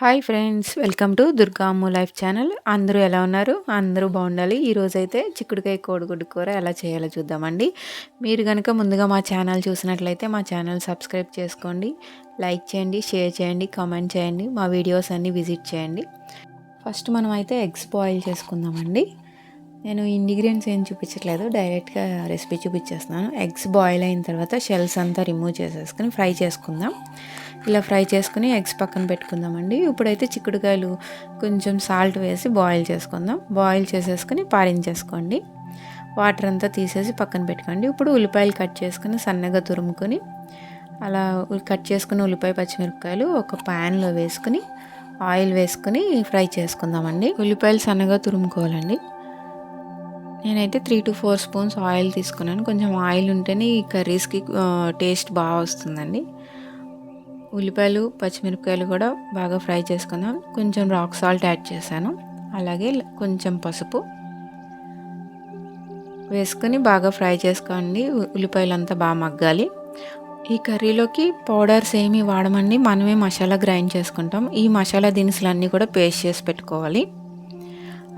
Hi friends welcome to Durgamma life channel అందరూ ఎలా ఉన్నారు? అందరూ బాగుండాలి. ఈరోజైతే చిక్కుడుకాయ కోడిగుడ్డు కూర ఎలా చేయాలో చూద్దామండి. మీరు కనుక ముందుగా మా ఛానల్ చూసినట్లయితే మా ఛానల్ సబ్స్క్రైబ్ చేసుకోండి. లైక్ చేయండి షేర్ చేయండి కామెంట్ చేయండి మా వీడియోస్ అన్నీ విజిట్ చేయండి. ఫస్ట్ మనం అయితే ఎగ్స్ బాయిల్ చేసుకుందామండి. నేను ఇంగ్రీడియంట్స్ ఏం చూపించట్లేదు డైరెక్ట్గా రెసిపీ చూపించేస్తున్నాను. ఎగ్స్ బాయిల్ అయిన తర్వాత షెల్స్ అంతా రిమూవ్ చేసేసుకుని ఫ్రై చేసుకుందాం. ఇలా ఫ్రై చేసుకుని ఎగ్స్ పక్కన పెట్టుకుందామండి. ఇప్పుడైతే చిక్కుడుకాయలు కొంచెం సాల్ట్ వేసి బాయిల్ చేసుకుందాం. బాయిల్ చేసేసుకుని పారించేసుకోండి. వాటర్ అంతా తీసేసి పక్కన పెట్టుకోండి. ఇప్పుడు ఉల్లిపాయలు కట్ చేసుకుని సన్నగా తురుముకొని అలా కట్ చేసుకుని ఉల్లిపాయ పచ్చిమిరపకాయలు ఒక ప్యాన్లో వేసుకుని ఆయిల్ వేసుకుని ఫ్రై చేసుకుందామండి. ఉల్లిపాయలు సన్నగా తురుముకోవాలండి. నేనైతే three to four spoons oil తీసుకున్నాను. కొంచెం ఆయిల్ ఉంటేనే ఈ కర్రీస్కి టేస్ట్ బాగా వస్తుందండి. ఉల్లిపాయలు పచ్చిమిరపకాయలు కూడా బాగా ఫ్రై చేసుకుందాం. కొంచెం రాక్ సాల్ట్ యాడ్ చేశాను. అలాగే కొంచెం పసుపు. వేసుకొని బాగా ఫ్రై చేసుకోండి. ఉల్లిపాయలు అంతా బాగా మగ్గాలి. ఈ కర్రీలోకి పౌడర్స్ ఏమి వాడమండి. మనమే మసాలా గ్రైండ్ చేసుకుంటాం. ఈ మసాలా దినుసులన్నీ కూడా పేస్ట్ చేసి పెట్టుకోవాలి.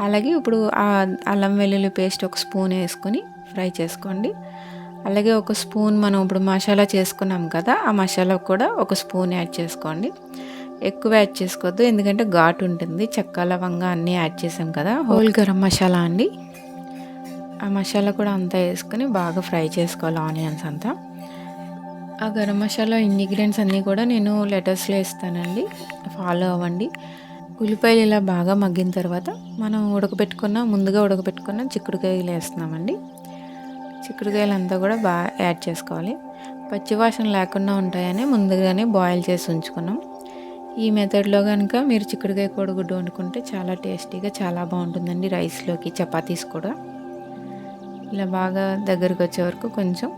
అలాగే ఇప్పుడు ఆ అల్లం వెల్లుల్లి పేస్ట్ ఒక స్పూన్ వేసుకొని ఫ్రై చేసుకోండి. అలాగే ఒక స్పూన్ మనం ఇప్పుడు మసాలా చేసుకున్నాం కదా ఆ మసాలా కూడా ఒక స్పూన్ యాడ్ చేసుకోండి. ఎక్కువ యాడ్ చేసుకోవద్దు ఎందుకంటే ఘాటు ఉంటుంది. చెక్క లవంగా అన్నీ యాడ్ చేసాం కదా హోల్ గరం మసాలా అండి. ఆ మసాలా కూడా అంతా వేసుకొని బాగా ఫ్రై చేసుకోవాలి ఆనియన్స్ అంతా. ఆ గరం మసాలా ఇంగ్రీడియంట్స్ అన్నీ కూడా నేను లెటర్స్లో ఇస్తానండి ఫాలో అవ్వండి. ఉల్లిపాయలు ఇలా బాగా మగ్గిన తర్వాత మనం ఉడకబెట్టుకున్న ముందుగా ఉడకబెట్టుకున్న చిక్కుడుకాయలు వేస్తున్నామండి. చిక్కుడుకాయలు అంతా కూడా బాగా యాడ్ చేసుకోవాలి. పచ్చివాసన లేకుండా ఉంటాయని ముందుగానే బాయిల్ చేసి ఉంచుకున్నాం. ఈ మెథడ్లో కనుక మీరు చిక్కుడుకాయ కోడిగుడ్డు వండుకుంటే చాలా టేస్టీగా చాలా బాగుంటుందండి రైస్లోకి చపాతీస్ కూడా. ఇలా బాగా దగ్గరకు వచ్చే వరకు కొంచెం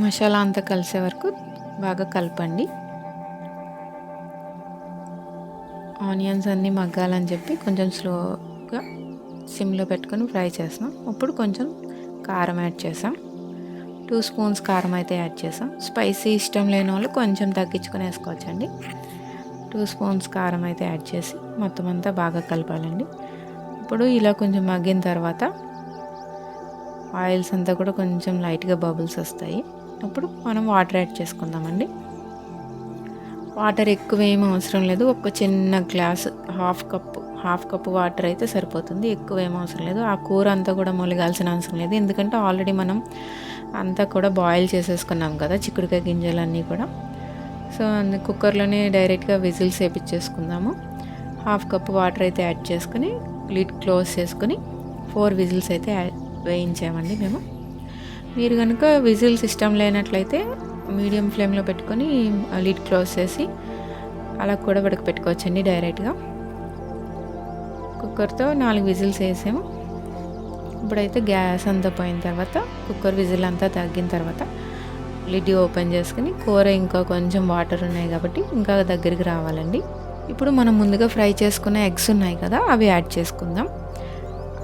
మసాలా అంతా కలిసే వరకు బాగా కలపండి. ఆనియన్స్ అన్నీ మగ్గాలని చెప్పి కొంచెం స్లోగా సిమ్లో పెట్టుకొని ఫ్రై చేస్తాం ఇప్పుడు కొంచెం కారం యాడ్ చేసాం. టూ స్పూన్స్ కారం అయితే యాడ్ చేసాం. స్పైసీ ఇష్టం లేని వాళ్ళు కొంచెం తగ్గించుకొని వేసుకోవచ్చండి. టూ స్పూన్స్ కారం అయితే యాడ్ చేసి మొత్తం అంతా బాగా కలపాలండి. ఇప్పుడు ఇలా కొంచెం మగ్గిన తర్వాత ఆయిల్స్ అంతా కూడా కొంచెం లైట్గా బబుల్స్ వస్తాయి. అప్పుడు మనం వాటర్ యాడ్ చేసుకుందామండి. వాటర్ ఎక్కువ ఏం అవసరం లేదు. ఒక చిన్న glass half cup half cup water అయితే సరిపోతుంది. ఎక్కువ ఏం అవసరం లేదు. ఆ కూర అంతా కూడా మొలగాల్సిన అవసరం లేదు. ఎందుకంటే ఆల్రెడీ మనం అంతా కూడా బాయిల్ చేసేసుకున్నాం కదా చిక్కుడుకాయ గింజలన్నీ కూడా. సో అందు కుక్కర్లోనే డైరెక్ట్గా విజిల్స్ వేపించేసుకుందాము. హాఫ్ కప్ వాటర్ అయితే యాడ్ చేసుకుని లిడ్ క్లోజ్ చేసుకుని ఫోర్ విజిల్స్ అయితే వేయించామండి మేము. మీరు కనుక విజిల్స్ ఇష్టం లేనట్లయితే మీడియం ఫ్లేమ్లో పెట్టుకొని లిడ్ క్లోజ్ చేసి అలా కూడా పెట్టుకోవచ్చండి డైరెక్ట్గా. కుక్కర్తో నాలుగు విజిల్స్ వేసాము ఇప్పుడైతే గ్యాస్ అంతా పోయిన తర్వాత కుక్కర్ విజిల్ అంతా తగ్గిన తర్వాత లిడ్ ఓపెన్ చేసుకుని కూర ఇంకా కొంచెం వాటర్ ఉన్నాయి కాబట్టి ఇంకా దగ్గరికి రావాలండి. ఇప్పుడు మనం ముందుగా ఫ్రై చేసుకున్న ఎగ్స్ ఉన్నాయి కదా అవి యాడ్ చేసుకుందాం.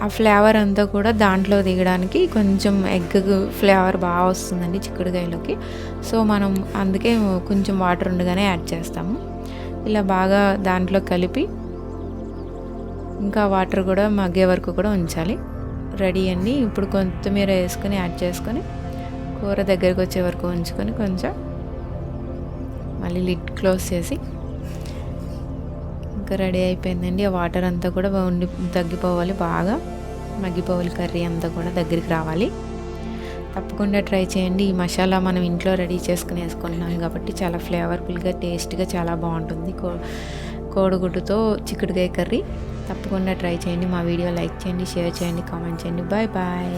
ఆ ఫ్లేవర్ అంతా కూడా దాంట్లో దిగడానికి కొంచెం ఎగ్ ఫ్లేవర్ బాగా వస్తుందండి చిక్కుడుకాయలోకి సో మనం అందుకే కొంచెం వాటర్ ఉండగానే యాడ్ చేస్తాము. ఇలా బాగా దాంట్లో కలిపి ఇంకా వాటర్ కూడా మగ్గే వరకు కూడా ఉంచాలి. రెడీ అండి ఇప్పుడు కొత్తిమీర వేసుకొని యాడ్ చేసుకొని కూర దగ్గరికి వచ్చే వరకు ఉంచుకొని కొంచెం మళ్ళీ లిడ్ క్లోజ్ చేసి ఇంకా రెడీ అయిపోయిందండి. ఆ వాటర్ అంతా కూడా ఉండి తగ్గిపోవాలి బాగా. మగ్గిపోవాలి కర్రీ అంతా కూడా దగ్గరికి రావాలి. తప్పకుండా ట్రై చేయండి. ఈ మసాలా మనం ఇంట్లో రెడీ చేసుకుని వేసుకుంటున్నాం కాబట్టి చాలా ఫ్లేవర్ఫుల్గా టేస్ట్గా చాలా బాగుంటుంది. కో కోడిగుడ్డుతో చిక్కుడుకాయ కర్రీ. తప్పకుండా ట్రై చేయండి మా వీడియో లైక్ చేయండి షేర్ చేయండి కామెంట్ చేయండి. Bye bye.